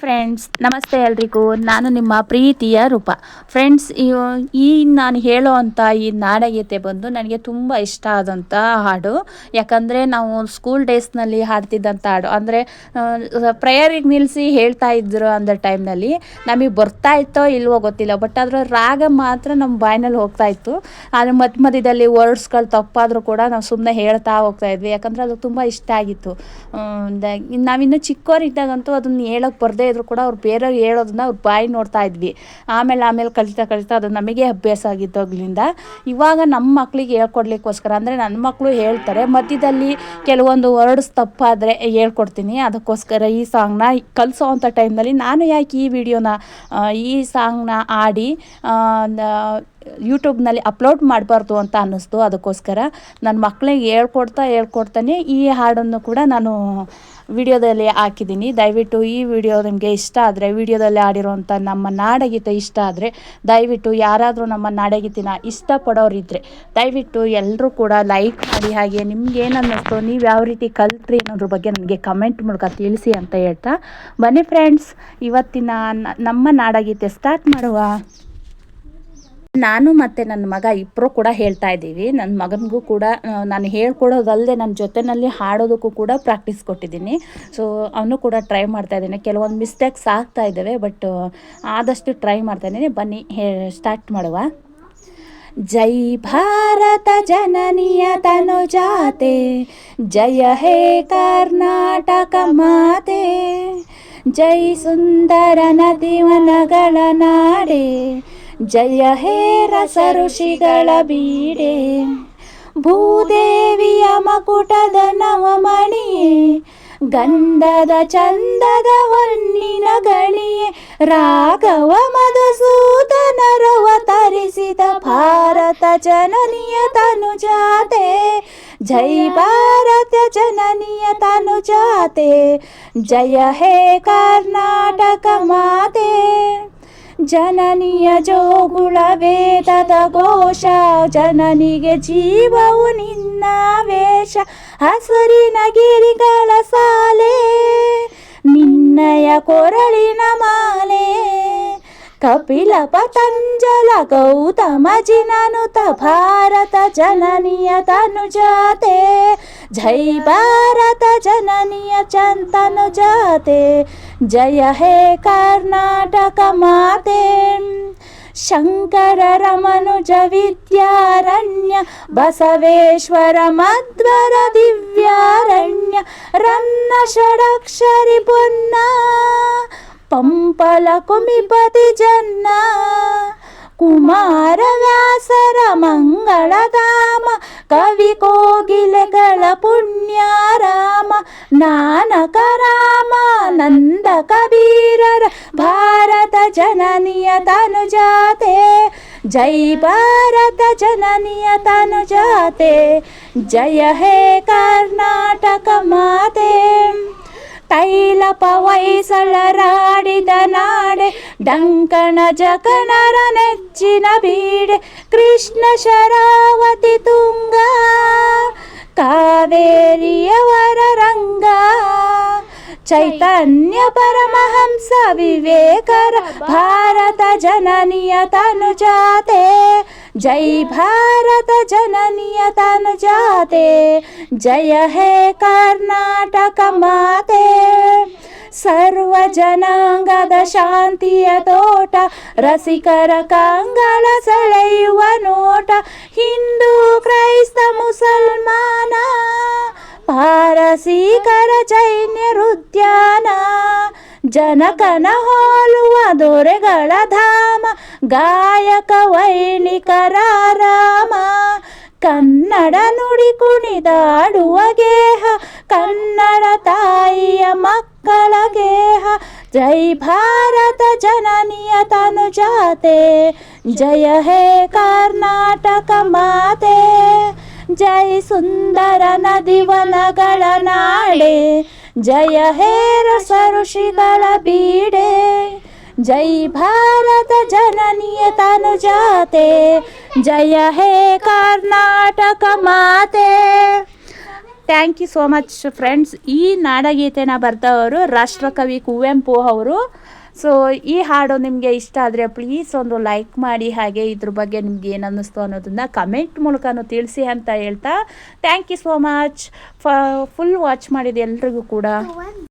Friends ನಮಸ್ತೆ ಎಲ್ರಿಗೂ. ನಾನು ನಿಮ್ಮ ಪ್ರೀತಿಯ ರೂಪ. ಫ್ರೆಂಡ್ಸ್ ಈ ನಾನು ಹೇಳೋ ಈ ನಾಡಗೀತೆ ಬಂದು ನನಗೆ ತುಂಬ ಇಷ್ಟ ಆದಂಥ ಹಾಡು. ಯಾಕಂದರೆ ನಾವು ಸ್ಕೂಲ್ ಡೇಸ್ನಲ್ಲಿ ಹಾಡ್ತಿದ್ದಂಥ ಹಾಡು. ಅಂದರೆ ಪ್ರೇಯರಿಗೆ ನಿಲ್ಲಿಸಿ ಹೇಳ್ತಾ ಇದ್ರು ಅಂದ ಟೈಮ್ನಲ್ಲಿ ನಮಗೆ ಬರ್ತಾ ಇತ್ತೋ ಇಲ್ವೋ ಗೊತ್ತಿಲ್ಲ. ಬಟ್ ಅದರ ರಾಗ ಮಾತ್ರ ನಮ್ಮ ಬಾಯಿನಲ್ಲಿ ಹೋಗ್ತಾ ಇತ್ತು. ಆದರೆ ಮಧ್ಯ ಮಧ್ಯದಲ್ಲಿ ವರ್ಡ್ಸ್ಗಳು ತಪ್ಪಾದರೂ ಕೂಡ ನಾವು ಸುಮ್ಮನೆ ಹೇಳ್ತಾ ಹೋಗ್ತಾ ಇದ್ವಿ. ಯಾಕಂದರೆ ಅದು ತುಂಬ ಇಷ್ಟ ಆಗಿತ್ತು. ನಾವಿನ್ನೂ ಚಿಕ್ಕವರಿದ್ದಾಗಂತೂ ಅದನ್ನು ಹೇಳೋಕ್ಕೆ ಬರದೇ ಇದ್ರು ಕೂಡ ಅವ್ರು ಬೇರೆಯವ್ರು ಹೇಳೋದನ್ನ ಅವ್ರು ಬಾಯಿ ನೋಡ್ತಾ ಇದ್ವಿ. ಆಮೇಲೆ ಆಮೇಲೆ ಕಲಿತಾ ಕಲಿತಾ ಅದು ನಮಗೆ ಅಭ್ಯಾಸ ಆಗಿದ್ದೋಗ್ಲಿಂದ ಇವಾಗ ನಮ್ಮ ಮಕ್ಳಿಗೆ ಹೇಳ್ಕೊಡ್ಲಿಕ್ಕೋಸ್ಕರ ಅಂದರೆ ನನ್ನ ಮಕ್ಕಳು ಹೇಳ್ತಾರೆ, ಮಧ್ಯದಲ್ಲಿ ಕೆಲವೊಂದು ವರ್ಡ್ಸ್ ತಪ್ಪಾದರೆ ಹೇಳ್ಕೊಡ್ತೀನಿ. ಅದಕ್ಕೋಸ್ಕರ ಈ ಸಾಂಗ್ನ ಕಲಿಸೋ ಅಂಥ ಟೈಮ್ನಲ್ಲಿ ನಾನು ಯಾಕೆ ಈ ವಿಡಿಯೋನ ಈ ಸಾಂಗ್ನ ಆಡಿ ಯೂಟ್ಯೂಬ್ನಲ್ಲಿ ಅಪ್ಲೋಡ್ ಮಾಡಬಾರ್ದು ಅಂತ ಅನ್ನಿಸ್ತು. ಅದಕ್ಕೋಸ್ಕರ ನನ್ನ ಮಕ್ಕಳಿಗೆ ಹೇಳ್ಕೊಡ್ತಾ ಹೇಳ್ಕೊಡ್ತಾನೆ ಈ ಹಾಡನ್ನು ಕೂಡ ನಾನು ವಿಡಿಯೋದಲ್ಲಿ ಹಾಕಿದ್ದೀನಿ. ದಯವಿಟ್ಟು ಈ ವಿಡಿಯೋ ನಿಮಗೆ ಇಷ್ಟ ಆದರೆ, ವಿಡಿಯೋದಲ್ಲಿ ಆಡಿರುವಂಥ ನಮ್ಮ ನಾಡಗೀತೆ ಇಷ್ಟ ಆದರೆ, ದಯವಿಟ್ಟು ಯಾರಾದರೂ ನಮ್ಮ ನಾಡಗೀತಿನ ಇಷ್ಟಪಡೋರಿದ್ದರೆ ದಯವಿಟ್ಟು ಎಲ್ಲರೂ ಕೂಡ ಲೈಕ್ ಮಾಡಿ, ಹಾಗೆ ನಿಮ್ಗೆ ಏನು ಅನ್ನಿಸ್ತು, ನೀವು ಯಾವ ರೀತಿ ಕಲ್ತ್ರಿ ಅನ್ನೋದ್ರ ಬಗ್ಗೆ ನನಗೆ ಕಮೆಂಟ್ ಮೂಲಕ ತಿಳಿಸಿ ಅಂತ ಹೇಳ್ತಾ. ಬನ್ನಿ ಫ್ರೆಂಡ್ಸ್ ಇವತ್ತಿನ ನಮ್ಮ ನಾಡಗೀತೆ ಸ್ಟಾರ್ಟ್ ಮಾಡುವ. ನಾನು ಮತ್ತು ನನ್ನ ಮಗ ಇಬ್ಬರು ಕೂಡ ಹೇಳ್ತಾ ಇದ್ದೀವಿ. ನನ್ನ ಮಗನಿಗೂ ಕೂಡ ನಾನು ಹೇಳ್ಕೊಡೋದಲ್ಲದೆ ನನ್ನ ಜೊತೆಯಲ್ಲಿ ಹಾಡೋದಕ್ಕೂ ಕೂಡ ಪ್ರಾಕ್ಟೀಸ್ ಕೊಟ್ಟಿದ್ದೀನಿ. ಸೊ ಅವನು ಕೂಡ ಟ್ರೈ ಮಾಡ್ತಾ ಇದ್ದೀನಿ. ಕೆಲವೊಂದು ಮಿಸ್ಟೇಕ್ಸ್ ಆಗ್ತಾ ಇದ್ದಾವೆ ಬಟ್ ಆದಷ್ಟು ಟ್ರೈ ಮಾಡ್ತಾ ಇದ್ದೀನಿ. ಬನ್ನಿ, ಹೇ ಸ್ಟಾರ್ಟ್ ಮಾಡುವ. ಜೈ ಭಾರತ ಜನನಿಯ ತನು ಜಾತೆ ಜಯ ಹೇ ಕರ್ನಾಟಕ ಮಾತೆ, ಜೈ ಸುಂದರ ನದಿ ವನಗಳ ನಾಡೆ ಜಯ ಹೇ ರಸ ಋಷಿಗಳ ಬೀಡೆ. ಭೂದೇವಿಯ ಮಕುಟದ ನವಮಣಿಯೇ, ಗಂಧದ ಚಂದದ ಹೊನ್ನಿನ ಗಣಿಯೇ, ರಾಘವ ಮಧುಸೂದನರವ ತರಿಸಿದ ಭಾರತ ಜನನಿಯ ತನುಜಾತೆ. ಜೈ ಭಾರತ ಜನನಿಯ ತನುಜಾತೆ, ಜಯ ಹೇ ಕರ್ನಾಟಕ ಮಾತೆ. ಜನನಿಯ ಜೋಗುಳ ವೇದದ ಘೋಷ ಜನನಿಗೆ ಜೀವವು ನಿನ್ನ ವೇಷ ಹಸುರಿನ ಗಿರಿಗಳ ಸಾಲೆ ನಿನ್ನಯ ಕೊರಳಿನ ಮಾಲೆ ಕಪಿಲ ಪತಂಜಲ ಗೌತಮ ಜಿನನುತ ಭಾರತ ಜನನಿಯ ತನುಜಾತೆ ಜೈ ಭಾರತ ಜನನಿಯ ಚಂತನುಜಾತೆ ಜಯ ಹೇ ಕರ್ನಾಟಕ ಮಾತೆ ಶಂಕರ ರಮನುಜ ವಿದ್ಯಾರಣ್ಯ, ಬಸವೇಶ್ವರ ಮಧ್ವರ ದಿವ್ಯಾರಣ್ಯ, ರನ್ನ ಷಡಕ್ಷರಿ ಪೊನ್ನ, ಪಂಪಲ ಕುಮಿಪತಿ ಜನ್ನ, ಕುಮಾರ ವ್ಯಾಸರ ಮಂಗಳಧಾಮ ಕವಿ ಕೋಗಿಲೆಗಳ ಪುಣ್ಯಾರಾಮ ನಾನಕ ರಾಮ ನಂದ ಕಬೀರರ ಭಾರತ ಜನನಿಯ ತನುಜಾತೆ. ಜೈ ಭಾರತ ಜನನಿಯ ತನುಜಾತೆ. ಜಯ ಹೇ ಕರ್ನಾಟಕ ಮಾತೆ. ತೈಲ ಪವೈಸಳರಾಡಿದ ನಾಡೆ, ಡಂಕಣ ಜಕಣರ ನೆಚ್ಚಿನ ಬೀಡೆ, ಕೃಷ್ಣ ಶರಾವತಿ ತುಂಗ, ಕಾವೇರಿಯವರ ರಂಗ. ಚೈತನ್ಯ ಪರಮಹಂಸ ವಿವೇಕರ ಭಾರತ ಜನನಿಯ ತನುಜಾತೆ ಜೈ ಭಾರತ ಜನನಿಯ ತನುಜಾತೆ ಜಯ ಹೇ ಕರ್ನಾಟಕ ಮಾತೆ ಸರ್ವ ಜನಾಂಗದ ಶಾಂತಿಯ ತೋಟ ರಸಿಕರ ಕಂಗಳ ಸೆಳೆಯುವ ನೋಟ ಹಿಂದೂ ಜನಕನ ಹೋಲುವ ದೊರೆಗಳ ಧಾಮ, ಗಾಯಕ ವೈಣಿಕರ ರಾಮ ಕನ್ನಡ ನುಡಿ ಕುಣಿದಾಡುವ ಗೇಹ, ಕನ್ನಡ ತಾಯಿಯ ಮಕ್ಕಳ ಗೇಹ. ಜೈ ಭಾರತ ಜನನಿಯ ತನುಜಾತೆ, ಜಯ ಹೇ ಕರ್ನಾಟಕ ಮಾತೆ. ಜೈ ಸುಂದರ ನದಿವನಗಳ ನಾಡೆ, ಜಯ ಹೇರ ಸರುಷಿಗಳ ಬೀಡೆ, ಜೈ ಭಾರತ ಜನನಿಯ ತನುಜಾತೆ, ಜಯ ಹೇ ಕರ್ನಾಟಕ ಮಾತೆ. Thank you so much friends ಈ ನಾಡಗೀತೆನ ಬರ್ತವರು ರಾಷ್ಟ್ರಕವಿ ಕುವೆಂಪು ಅವರು. ಸೊ ಈ ಹಾಡು ನಿಮಗೆ ಇಷ್ಟ ಆದರೆ ಪ್ಲೀಸ್ ಒಂದು ಲೈಕ್ ಮಾಡಿ, ಹಾಗೆ ಇದ್ರ ಬಗ್ಗೆ ನಿಮ್ಗೆ ಏನು ಅನ್ನಿಸ್ತು ಅನ್ನೋದನ್ನು ಕಮೆಂಟ್ ಮೂಲಕನೂ ತಿಳಿಸಿ ಅಂತ ಹೇಳ್ತಾ thank you so much full watch ಮಾಡಿದ ಎಲ್ರಿಗೂ ಕೂಡ.